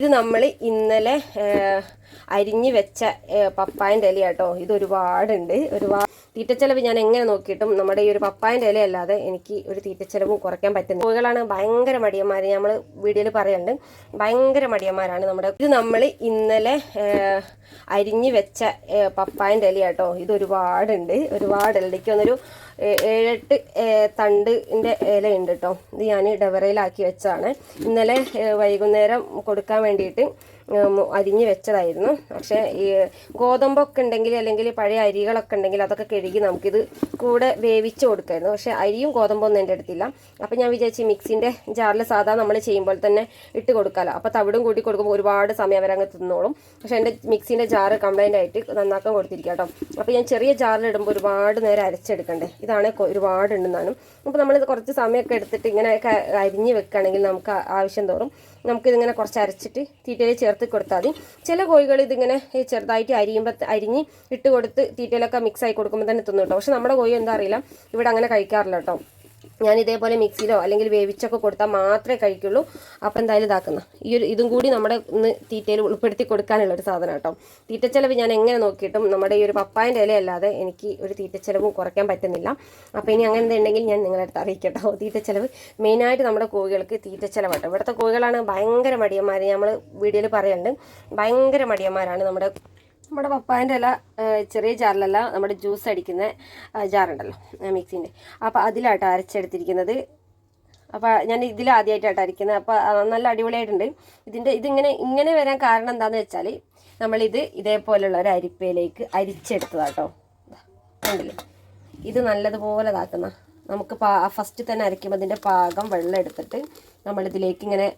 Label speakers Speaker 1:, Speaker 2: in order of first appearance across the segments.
Speaker 1: ഇത് നമ്മൾ ഇന്നലെ അരിഞ്ഞ് വെച്ച പപ്പായന്റെ ഇല കേട്ടോ ഇത് ഒരുപാടുണ്ട്. ഒരുപാട് തീറ്റച്ചെലവ് ഞാൻ എങ്ങനെ നോക്കിയിട്ടും നമ്മുടെ ഈ ഒരു പപ്പായന്റെ ഇല അല്ലാതെ എനിക്ക് ഒരു തീറ്റച്ചെലവും കുറയ്ക്കാൻ പറ്റുന്നത് കോഴികളാണ് ഭയങ്കര മടിയന്മാർ നമ്മൾ വീഡിയോയിൽ പറയുന്നുണ്ട് ഭയങ്കര മടിയന്മാരാണ് നമ്മുടെ ഇത് നമ്മൾ ഇന്നലെ അരിഞ്ഞ് വെച്ച പപ്പായന്റെ ഇല കേട്ടോ ഇത് ഒരുപാടുണ്ട്. ഒരുപാട് വന്നൊരു ഏ- ഏഴെട്ട് തണ്ടിന്റെ ഉണ്ട് കേട്ടോ ഇത് ഞാൻ ഡവറയിലാക്കി വെച്ചാണ് ഇന്നലെ വൈകുന്നേരം കൊടുക്കാൻ വേണ്ടിയിട്ട് അരിഞ്ഞ് വെച്ചതായിരുന്നു. പക്ഷേ ഈ ഗോതമ്പൊക്കെ ഉണ്ടെങ്കിൽ അല്ലെങ്കിൽ പഴയ അരികളൊക്കെ ഉണ്ടെങ്കിൽ അതൊക്കെ കഴുകി നമുക്കിത് കൂടെ വേവിച്ച് കൊടുക്കായിരുന്നു. പക്ഷേ അരിയും ഗോതമ്പൊന്നും എന്റെ അടുത്തില്ല. അപ്പോൾ ഞാൻ വിചാരിച്ചു മിക്സിന്റെ ജാറിൽ സാധാ നമ്മൾ ചെയ്യുമ്പോൾ തന്നെ ഇട്ട് കൊടുക്കാമല്ലോ അപ്പോൾ തവിടും കൂട്ടി കൊടുക്കുമ്പോൾ ഒരുപാട് സമയം അവരങ്ങ് തിന്നോളും. പക്ഷേ എന്റെ മിക്സിന്റെ ജാറ് കംപ്ലൈന്റ് ആയിട്ട് നന്നാക്കാൻ കൊടുത്തിരിക്കുക കേട്ടോ. അപ്പോൾ ഞാൻ ചെറിയ ജാറിൽ ഇടുമ്പോൾ ഒരുപാട് നേരം അരച്ചെടുക്കണ്ടേ? ഇതാണ് ഒരുപാട് ഉണ്ടെന്നാണ് അപ്പോൾ നമ്മൾ കുറച്ച് സമയമൊക്കെ എടുത്തിട്ട് ഇങ്ങനെ അരിഞ്ഞ് വെക്കുകയാണെങ്കിൽ നമുക്ക് ആവശ്യം തോറും നമുക്കിതിങ്ങനെ കുറച്ച് അരച്ചിട്ട് തീറ്റയിൽ ചേർത്ത് കൊടുത്താൽ മതി. ചില കോഴികൾ ഇതിങ്ങനെ ചെറുതായിട്ട് അരിയുമ്പോൾ അരിഞ്ഞ് ഇട്ട് കൊടുത്ത് തീറ്റയിലൊക്കെ മിക്സ് ആയി കൊടുക്കുമ്പോൾ തന്നെ തിന്നു കേട്ടോ. പക്ഷെ നമ്മുടെ കോഴി എന്താ അറിയില്ല. ഇവിടെ അങ്ങനെ കഴിക്കാറില്ല കേട്ടോ. ഞാൻ ഇതേപോലെ മിക്സിയിലോ അല്ലെങ്കിൽ വേവിച്ചൊക്കെ കൊടുത്താൽ മാത്രമേ കഴിക്കുള്ളൂ. അപ്പോൾ എന്തായാലും ഇതാക്കുന്ന. ഈ ഒരു ഇതും കൂടി നമ്മുടെ ഇന്ന് തീറ്റയിൽ ഉൾപ്പെടുത്തി കൊടുക്കാനുള്ള ഒരു സാധനം കേട്ടോ. തീറ്റച്ചെലവ് ഞാൻ എങ്ങനെ നോക്കിയിട്ടും നമ്മുടെ ഈ ഒരു പപ്പായന്റെ ഇലയല്ലാതെ എനിക്ക് ഒരു തീറ്റച്ചെലവും കുറയ്ക്കാൻ പറ്റുന്നില്ല. അപ്പോൾ ഇനി അങ്ങനെ ഉണ്ടെങ്കിൽ ഞാൻ നിങ്ങളെ അടുത്ത് അറിയിക്കട്ടോ തീറ്റച്ചെലവ് മെയിനായിട്ട് നമ്മുടെ കോഴികൾക്ക് തീറ്റച്ചെലവാട്ടോ ഇവിടുത്തെ കോഴികളാണ് ഭയങ്കര മടിയന്മാർ നമ്മൾ വീഡിയോയിൽ പറയുന്നുണ്ട്. ഭയങ്കര മടിയന്മാരാണ് നമ്മുടെ നമ്മുടെ പപ്പായന്റെ ഇല ചെറിയ ജാറിലല്ല നമ്മുടെ ജ്യൂസ് അടിക്കുന്ന ജാറുണ്ടല്ലോ മിക്സിന്റെ. അപ്പോൾ അതിലാട്ടോ അരച്ചെടുത്തിരിക്കുന്നത്. അപ്പോൾ ഞാൻ ഇതിൽ ആദ്യമായിട്ടാണ് അരയ്ക്കുന്നത്. അപ്പോൾ നല്ല അടിപൊളിയായിട്ടുണ്ട്. ഇതിന്റെ ഇതിങ്ങനെ ഇങ്ങനെ വരാൻ കാരണം എന്താണെന്ന് വെച്ചാൽ നമ്മളിത് ഇതേപോലുള്ള ഒരു അരിപ്പയിലേക്ക് അരിച്ചെടുത്തതാട്ടോ. കണ്ടില്ലേ? ഇത് നല്ലതുപോലെ ഇതാക്കുന്ന നമുക്ക് പാ ഫസ്റ്റ് തന്നെ അരയ്ക്കുമ്പോൾ അതിന്റെ പാകം വെള്ളം എടുത്തിട്ട് നമ്മളിതിലേക്ക് ഇങ്ങനെ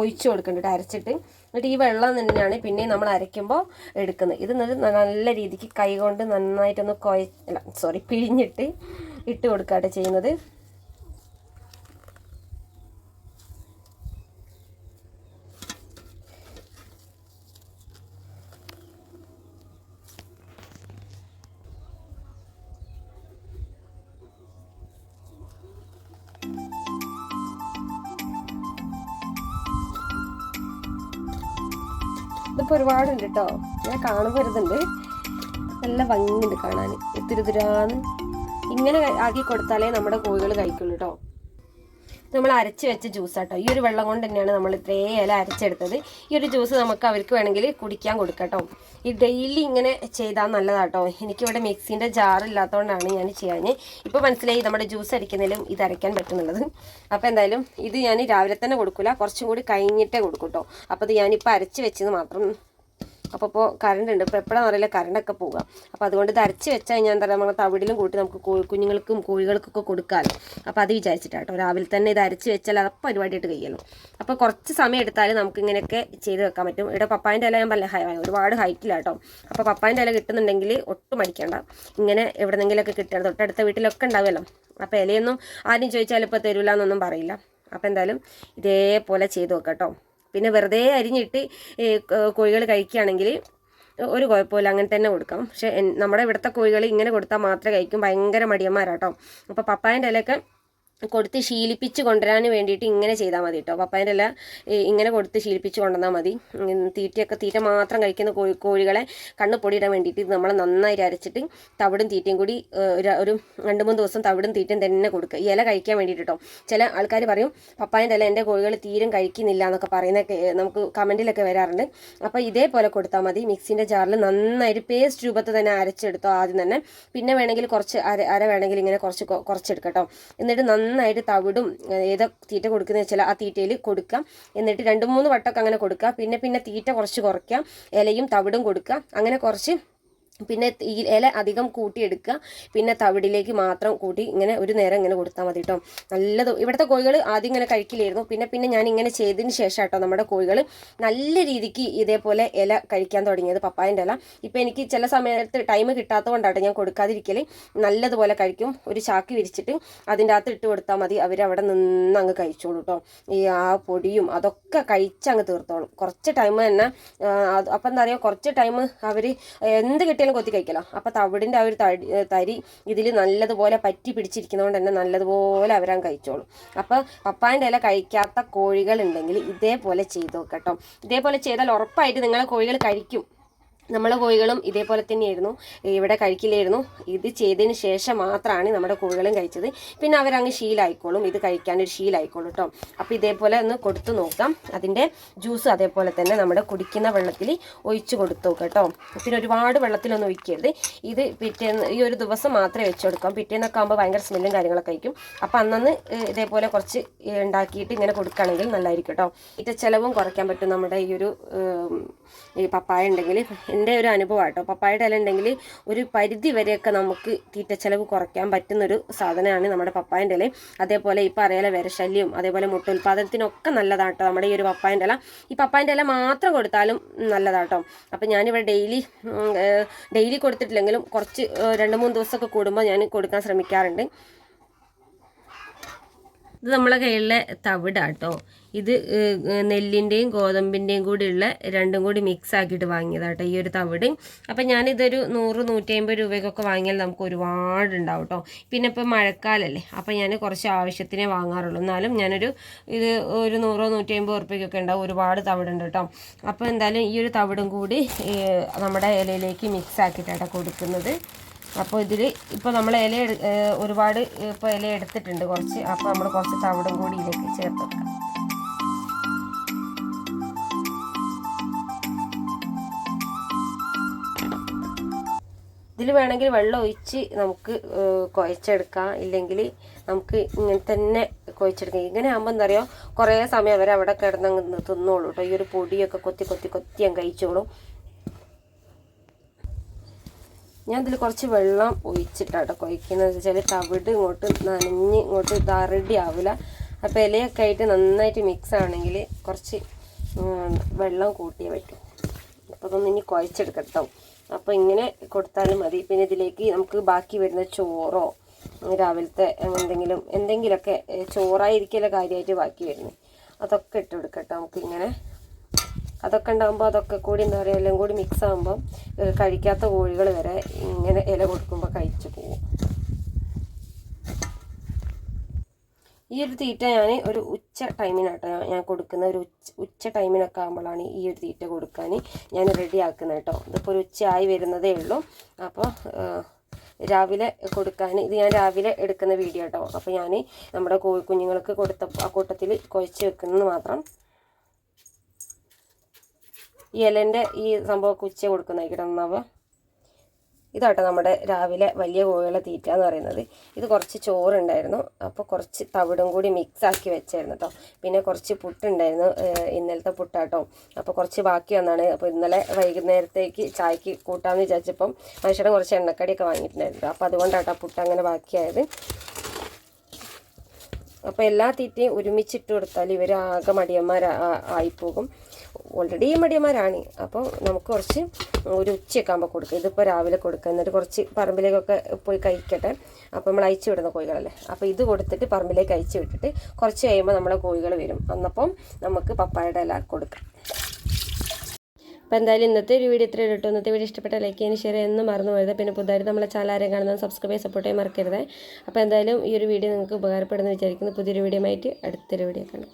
Speaker 1: ഒഴിച്ചു കൊടുക്കേണ്ടിട്ട് അരച്ചിട്ട് എന്നിട്ട് ഈ വെള്ളം തന്നെയാണ് പിന്നെ നമ്മൾ അരയ്ക്കുമ്പോൾ എടുക്കുന്നത്. ഇത് നല്ല രീതിക്ക് കൈ കൊണ്ട് നന്നായിട്ടൊന്ന് അല്ല സോറി പിഴിഞ്ഞിട്ട് ഇട്ട് കൊടുക്കാട്ടെ ചെയ്യുന്നത്. ഇതിപ്പോൾ ഒരുപാടുണ്ട് കേട്ടോ ഞാൻ കാണുമ്പോൾ നല്ല ഭംഗിയുണ്ട് കാണാൻ. ഇത്തിരി ഇങ്ങനെ ആക്കി കൊടുത്താലേ നമ്മുടെ കോഴികൾ കഴിക്കുള്ളൂ കേട്ടോ നമ്മൾ അരച്ച് വെച്ച ജ്യൂസ് കേട്ടോ ഈ ഒരു വെള്ളം കൊണ്ട് തന്നെയാണ് നമ്മൾ ഇത്രേ ഇല അരച്ചെടുത്തത്. ഈ ഒരു ജ്യൂസ് നമുക്ക് അവർക്ക് വേണമെങ്കിൽ കുടിക്കാൻ കൊടുക്കട്ടോ കേട്ടോ ഈ ഡെയിലി ഇങ്ങനെ ചെയ്താൽ നല്ലതാട്ടോ. എനിക്കിവിടെ മിക്സിന്റെ ജാറില്ലാത്തതുകൊണ്ടാണ് ഞാൻ ചെയ്യാൻ ഇപ്പോൾ മനസ്സിലായി നമ്മുടെ ജ്യൂസ് അരയ്ക്കുന്നതിലും ഇത് അരയ്ക്കാൻ പറ്റുന്നുള്ളത്. അപ്പോൾ എന്തായാലും ഇത് ഞാൻ രാവിലെ തന്നെ കൊടുക്കില്ല കുറച്ചും കൂടി കഴിഞ്ഞിട്ടേ കൊടുക്കൂട്ടോ അപ്പോൾ ഇത് ഞാനിപ്പോൾ അരച്ച് വെച്ചത് മാത്രം അപ്പോൾ ഇപ്പോൾ കറണ്ട് ഉണ്ട്. ഇപ്പോൾ എപ്പോഴാണെന്ന് അറിയില്ല. കറണ്ടൊക്കെ പോകാം അപ്പോൾ അതുകൊണ്ട് ഇത് അരച്ച് വെച്ചാൽ ഞാൻ എന്താ പറയുക തവിടിലും കൂട്ടി നമുക്ക് കുഞ്ഞുങ്ങൾക്കും കോഴികൾക്കൊക്കെ കൊടുക്കാമല്ലോ അപ്പോൾ അത് വിചാരിച്ചിട്ടാട്ടോ രാവിലെ തന്നെ ഇത് അരച്ച് വെച്ചാൽ അത് പരിപാടിയായിട്ട് കഴിയുന്നു അപ്പോൾ കുറച്ച് സമയം എടുത്താൽ നമുക്ക് ഇങ്ങനെയൊക്കെ ചെയ്ത് വെക്കാൻ പറ്റും. ഇവിടെ പപ്പായന്റെ ഇല ഞാൻ പറഞ്ഞ ഒരുപാട് ഹൈറ്റിലാട്ടോ അപ്പോൾ പപ്പായന്റെ ഇല കിട്ടുന്നുണ്ടെങ്കിൽ ഒട്ടും മടിക്കണ്ട. ഇങ്ങനെ എവിടെന്നെങ്കിലുമൊക്കെ കിട്ടണം. തൊട്ടടുത്ത വീട്ടിലൊക്കെ ഉണ്ടാവുമല്ലോ. അപ്പോൾ ഇലയൊന്നും ആരും ചോദിച്ചാൽ ഇപ്പോൾ തരില്ല എന്നൊന്നും പറയില്ല. അപ്പോൾ എന്തായാലും ഇതേപോലെ ചെയ്ത് നോക്കാം കേട്ടോ. പിന്നെ വെറുതെ അരിഞ്ഞിട്ട് കോഴികൾ കഴിക്കുകയാണെങ്കിൽ ഒരു കുഴപ്പമില്ല അങ്ങനെ തന്നെ കൊടുക്കാം. പക്ഷേ നമ്മുടെ ഇവിടുത്തെ കോഴികൾ ഇങ്ങനെ കൊടുത്താൽ മാത്രമേ കഴിക്കും. ഭയങ്കര മടിയന്മാരാട്ടോ. അപ്പോൾ പപ്പായന്റെ ഇലയൊക്കെ കൊടുത്ത് ശീലിപ്പിച്ച് കൊണ്ടുവരാൻ വേണ്ടിയിട്ട് ഇങ്ങനെ ചെയ്താൽ മതി കേട്ടോ. പപ്പായന്റെ ഇല ഇങ്ങനെ കൊടുത്ത് ശീലിപ്പിച്ച് കൊണ്ടുവന്നാൽ മതി. തീറ്റയൊക്കെ തീറ്റ മാത്രം കഴിക്കുന്ന കോഴി കോഴികളെ കണ്ണ് പൊടിയിടാൻ വേണ്ടിയിട്ട് നമ്മൾ നന്നായിട്ട് അരച്ചിട്ട് തവിടും തീറ്റയും കൂടി ഒരു രണ്ട് മൂന്ന് ദിവസം തവിടും തീറ്റയും തന്നെ കൊടുക്കുക. ഇല കഴിക്കാൻ വേണ്ടിയിട്ട് കേട്ടോ. ചില ആൾക്കാർ പറയും പപ്പായന്റെ ഇല എന്റെ കോഴികൾ തീരും കഴിക്കുന്നില്ല എന്നൊക്കെ പറയുന്നൊക്കെ നമുക്ക് കമന്റിലൊക്കെ വരാറുണ്ട്. അപ്പോൾ ഇതേപോലെ കൊടുത്താൽ മതി. മിക്സിന്റെ ജാറിൽ നന്നായിട്ട് പേസ്റ്റ് രൂപത്തിൽ തന്നെ അരച്ചെടുത്തോ ആദ്യം തന്നെ. പിന്നെ വേണമെങ്കിൽ കുറച്ച് അര അര വേണമെങ്കിൽ ഇങ്ങനെ കുറച്ച് കുറച്ചെടുക്കട്ടോ എന്നിട്ട് നന്നായിട്ട് തവിടും ഏതാ തീറ്റ കൊടുക്കുന്ന വെച്ചാൽ ആ തീറ്റയിൽ കൊടുക്കാം. എന്നിട്ട് രണ്ട് മൂന്ന് വട്ടമൊക്കെ അങ്ങനെ കൊടുക്കുക പിന്നെ പിന്നെ തീറ്റ കുറച്ച് കുറയ്ക്കാം. ഇലയും തവിടും കൊടുക്കുക അങ്ങനെ കുറച്ച് പിന്നെ ഈ ഇല അധികം കൂട്ടിയെടുക്കുക. പിന്നെ തവിടിലേക്ക് മാത്രം കൂട്ടി ഇങ്ങനെ ഒരു നേരം ഇങ്ങനെ കൊടുത്താൽ മതി കേട്ടോ നല്ലത് ഇവിടുത്തെ കോഴികൾ ആദ്യം ഇങ്ങനെ കഴിക്കില്ലായിരുന്നു. പിന്നെ പിന്നെ ഞാൻ ഇങ്ങനെ ചെയ്തതിന് ശേഷം കേട്ടോ നമ്മുടെ കോഴികൾ നല്ല രീതിക്ക് ഇതേപോലെ ഇല കഴിക്കാൻ തുടങ്ങിയത് പപ്പായന്റെ ഇല. ഇപ്പം എനിക്ക് ചില സമയത്ത് ടൈം കിട്ടാത്തതുകൊണ്ടാണ് ഞാൻ കൊടുക്കാതിരിക്കൽ. നല്ലതുപോലെ കഴിക്കും. ഒരു ചാക്ക് വിരിച്ചിട്ട് അതിന്റെ അകത്ത് ഇട്ട് കൊടുത്താൽ മതി. അവരവിടെ നിന്ന് അങ്ങ് കഴിച്ചോളൂ കേട്ടോ ഈ ആ പൊടിയും അതൊക്കെ കഴിച്ചങ്ങ് തീർത്തോളും. കുറച്ച് ടൈം തന്നെ അപ്പം എന്താ പറയുക കുറച്ച് ടൈം അവർ എന്ത് കിട്ടിയാലും എങ്ങനെയും കൊത്തി കഴിക്കലോ. അപ്പോൾ തവിടിന്റെ ആ ഒരു തടി തരി ഇതിൽ നല്ലതുപോലെ പറ്റി പിടിച്ചിരിക്കുന്നതുകൊണ്ട് തന്നെ നല്ലതുപോലെ അവരാൻ കഴിച്ചോളും. അപ്പോൾ പപ്പായന്റെ ഇല കഴിക്കാത്ത കോഴികൾ ഉണ്ടെങ്കിൽ ഇതേപോലെ ചെയ്ത് നോക്കട്ടോ ഇതേപോലെ ചെയ്താൽ ഉറപ്പായിട്ട് നിങ്ങളെ കോഴികൾ കഴിക്കും. നമ്മളെ കോഴികളും ഇതേപോലെ തന്നെയായിരുന്നു. ഇവിടെ കഴിക്കില്ലായിരുന്നു. ഇത് ചെയ്തതിന് ശേഷം മാത്രമാണ് നമ്മുടെ കോഴികളും കഴിച്ചത്. പിന്നെ അവരങ്ങ് ശീലമായിക്കോളും ഇത് കഴിക്കാനൊരു ശീലമായിക്കോളും കേട്ടോ. അപ്പോൾ ഇതേപോലെ ഒന്ന് കൊടുത്തു നോക്കാം. അതിന്റെ ജ്യൂസ് അതേപോലെ തന്നെ നമ്മുടെ കുടിക്കുന്ന വെള്ളത്തിൽ ഒഴിച്ച് കൊടുത്തു നോക്കാം കേട്ടോ. പിന്നെ ഒരുപാട് വെള്ളത്തിലൊന്നും ഒഴിക്കരുത്. ഇത് പിറ്റേന്ന് ഈ ഒരു ദിവസം മാത്രമേ വെച്ച് കൊടുക്കാം. പിറ്റേന്നൊക്കെ ആകുമ്പോൾ ഭയങ്കര സ്മെല്ലും കാര്യങ്ങളൊക്കെ ആയിരിക്കും. അപ്പോൾ അന്നന്ന് ഇതേപോലെ കുറച്ച് ഉണ്ടാക്കിയിട്ട് ഇങ്ങനെ കൊടുക്കുകയാണെങ്കിൽ നല്ലതായിരിക്കും കേട്ടോ. ഇത് ചിലവും കുറയ്ക്കാൻ പറ്റും നമ്മുടെ ഈ ഒരു ഈ പപ്പായ ഉണ്ടെങ്കിൽ. എന്റെ ഒരു അനുഭവം കേട്ടോ പപ്പായയുടെ ഇല ഉണ്ടെങ്കിൽ ഒരു പരിധി വരെയൊക്കെ നമുക്ക് തീറ്റച്ചെലവ് കുറയ്ക്കാൻ പറ്റുന്നൊരു സാധനമാണ് നമ്മുടെ പപ്പായന്റെ ഇല. അതേപോലെ ഈ പറയല വിരശല്യം അതേപോലെ മുട്ട ഉൽപ്പാദനത്തിനൊക്കെ നല്ലതാണ് കേട്ടോ നമ്മുടെ ഈ ഒരു പപ്പായന്റെ ഇല. ഈ പപ്പായന്റെ ഇല മാത്രം കൊടുത്താലും നല്ലതാട്ടോ. അപ്പം ഞാനിവിടെ ഡെയിലി ഡെയിലി കൊടുത്തിട്ടില്ലെങ്കിലും കുറച്ച് രണ്ട് മൂന്ന് ദിവസമൊക്കെ കൂടുമ്പോൾ ഞാൻ കൊടുക്കാൻ ശ്രമിക്കാറുണ്ട്. ഇത് നമ്മളെ കയ്യിലെ തവിടാട്ടോ. ഇത് നെല്ലിന്റെയും ഗോതമ്പിന്റെയും കൂടിയുള്ള രണ്ടും കൂടി മിക്സ് ആക്കിയിട്ട് വാങ്ങിയതാട്ടോ ഈ ഒരു തവിട്. അപ്പം ഞാനിതൊരു നൂറ് നൂറ്റി അമ്പത് രൂപയ്ക്കൊക്കെ വാങ്ങിയാൽ നമുക്ക് ഒരുപാട് ഉണ്ടാവും കേട്ടോ പിന്നെ ഇപ്പോൾ മഴക്കാലല്ലേ അപ്പം ഞാൻ കുറച്ച് ആവശ്യത്തിനേ വാങ്ങാറുള്ളൂ. എന്നാലും ഞാനൊരു ഇത് ഒരു നൂറോ നൂറ്റി അമ്പത് ഉറുപ്പ്യക്കൊക്കെ ഉണ്ടാവും ഒരുപാട് തവിടുണ്ട് കേട്ടോ അപ്പോൾ എന്തായാലും ഈ ഒരു തവിടും കൂടി നമ്മുടെ ഇലയിലേക്ക് മിക്സ് ആക്കിയിട്ടാണ് കൊടുക്കുന്നത്. അപ്പോൾ ഇതിൽ ഇപ്പോൾ നമ്മൾ ഇല ഒരുപാട് ഇപ്പോൾ ഇല എടുത്തിട്ടുണ്ട് കുറച്ച്. അപ്പോൾ നമ്മൾ കുറച്ച് തവിടും കൂടി ഇതിലേക്ക് ചേർത്ത് വെക്കാം. ഇതിൽ വേണമെങ്കിൽ വെള്ളം ഒഴിച്ച് നമുക്ക് കുഴച്ചെടുക്കാം. ഇല്ലെങ്കിൽ നമുക്ക് ഇങ്ങനെ തന്നെ കുഴച്ചെടുക്കാം. ഇങ്ങനെ ആകുമ്പോൾ എന്താ പറയുക കുറേ സമയം അവർ അവിടെ കിടന്നങ്ങ് തിന്നോളൂ കേട്ടോ ഈ ഒരു പൊടിയൊക്കെ കൊത്തി കൊത്തി കൊത്തി ഞാൻ കഴിച്ചോളും. ഞാൻ ഇതിൽ കുറച്ച് വെള്ളം ഒഴിച്ചിട്ടാട്ടോ കുഴക്കുന്നത് വെച്ചാൽ തവിട് ഇങ്ങോട്ട് നനഞ്ഞ് ഇങ്ങോട്ട് തറടി ആവില്ല അപ്പോൾ ഇലയൊക്കെ ആയിട്ട് നന്നായിട്ട് മിക്സ് ആണെങ്കിൽ കുറച്ച് വെള്ളം കൂട്ടിയേ പറ്റും. അപ്പോൾ അതൊന്ന് ഇനി കുഴച്ചെടുക്കട്ടോ. അപ്പോൾ ഇങ്ങനെ കൊടുത്താലും മതി. പിന്നെ ഇതിലേക്ക് നമുക്ക് ബാക്കി വരുന്ന ചോറോ രാവിലത്തെ എന്തെങ്കിലും എന്തെങ്കിലുമൊക്കെ ചോറായിരിക്കല കാര്യമായിട്ട് ബാക്കി വരുന്നത് അതൊക്കെ ഇട്ട് കൊടുക്കട്ടോ. നമുക്കിങ്ങനെ അതൊക്കെ ഉണ്ടാകുമ്പോൾ അതൊക്കെ കൂടി എന്താ പറയുക എല്ലാം കൂടി മിക്സ് ആകുമ്പോൾ കഴിക്കാത്ത കോഴികൾ വരെ ഇങ്ങനെ ഇല കൊടുക്കുമ്പോൾ കഴിച്ചു പോകും ഈ ഒരു തീറ്റ ഞാൻ ഒരു ഉച്ച ടൈമിനാട്ടോ ഞാൻ കൊടുക്കുന്ന ഒരു ഉച്ച ടൈമിനൊക്കെ ആകുമ്പോഴാണ് ഈ ഒരു തീറ്റ കൊടുക്കാൻ ഞാൻ റെഡി ആക്കുന്നത് കേട്ടോ. ഇതിപ്പോൾ ഒരു ഉച്ചയായി വരുന്നതേ ഉള്ളൂ. അപ്പോൾ രാവിലെ കൊടുക്കാൻ ഇത് ഞാൻ രാവിലെ എടുക്കുന്ന വീഡിയോ കേട്ടോ. അപ്പോൾ ഞാൻ നമ്മുടെ കോഴി കുഞ്ഞുങ്ങൾക്ക് കൊടുത്ത ആ കൂട്ടത്തിൽ കുഴച്ച് വെക്കുന്നത് മാത്രം ഈ ഇലന്റെ ഈ സംഭവമൊക്കെ ഉച്ച കൊടുക്കുന്നതായിരിക്കണം നന്നാവുക ഇതാട്ടോ നമ്മുടെ രാവിലെ വലിയ കോഴികളെ തീറ്റ എന്ന് പറയുന്നത്. ഇത് കുറച്ച് ചോറുണ്ടായിരുന്നു. അപ്പോൾ കുറച്ച് തവിടും കൂടി മിക്സ് ആക്കി വെച്ചായിരുന്നു കേട്ടോ. പിന്നെ കുറച്ച് പുട്ടുണ്ടായിരുന്നു ഇന്നലത്തെ പുട്ടാട്ടോ. അപ്പോൾ കുറച്ച് ബാക്കി വന്നാണ്. അപ്പോൾ ഇന്നലെ വൈകുന്നേരത്തേക്ക് ചായക്ക് കൂട്ടാമെന്ന് വിചാരിച്ചപ്പം മനുഷ്യരുടെ കുറച്ച് എണ്ണക്കടിയൊക്കെ വാങ്ങിയിട്ടുണ്ടായിരുന്നു. അപ്പോൾ അതുകൊണ്ടാട്ടോ പുട്ട് അങ്ങനെ ബാക്കിയായത്. അപ്പോൾ എല്ലാ തീറ്റയും ഒരുമിച്ചിട്ട് കൊടുത്താൽ ഇവർ ആകെ മടിയന്മാർ ആയിപ്പോകും. ഓൾറെഡി മടിയന്മാരാണ്. അപ്പോൾ നമുക്ക് കുറച്ച് ഒരു ഉച്ചയൊക്കെ ആകുമ്പോൾ കൊടുക്കുക ഇതിപ്പോൾ രാവിലെ കൊടുക്കുക എന്നിട്ട് കുറച്ച് പറമ്പിലേക്കൊക്കെ പോയി കഴിക്കട്ടെ. അപ്പോൾ നമ്മൾ അയച്ചു വിടുന്ന കോഴികളല്ലേ? അപ്പോൾ ഇത് കൊടുത്തിട്ട് പറമ്പിലേക്ക് അയച്ചു വിട്ടിട്ട് കുറച്ച് കഴിയുമ്പോൾ നമ്മളെ കോഴികൾ വരും. അന്നപ്പം നമുക്ക് പപ്പായുടെ ഇല കൊടുക്കാം. അപ്പോൾ എന്തായാലും ഇന്നത്തെ ഒരു വീഡിയോ ഇത്രയും കിട്ടും. ഇന്നത്തെ വീഡിയോ ഇഷ്ടപ്പെട്ട ലൈക്ക് ചെയ്യാൻ ഷെയർ എന്നും മറന്നു പോയത് പിന്നെ പുതുതായിട്ട് നമ്മളെ ചാലാരെ കാണുന്നത് സബ്സ്ക്രൈബ് ചെയ്യാൻ സപ്പോർട്ട് ചെയ്യാൻ മറക്കരുത്. അപ്പോൾ എന്തായാലും ഈ ഒരു വീഡിയോ നിങ്ങൾക്ക് ഉപകാരപ്പെടുന്നു വിചാരിക്കുന്നു. പുതിയൊരു വീഡിയോ ആയിട്ട് അടുത്തൊരു വീഡിയോ കാണാം.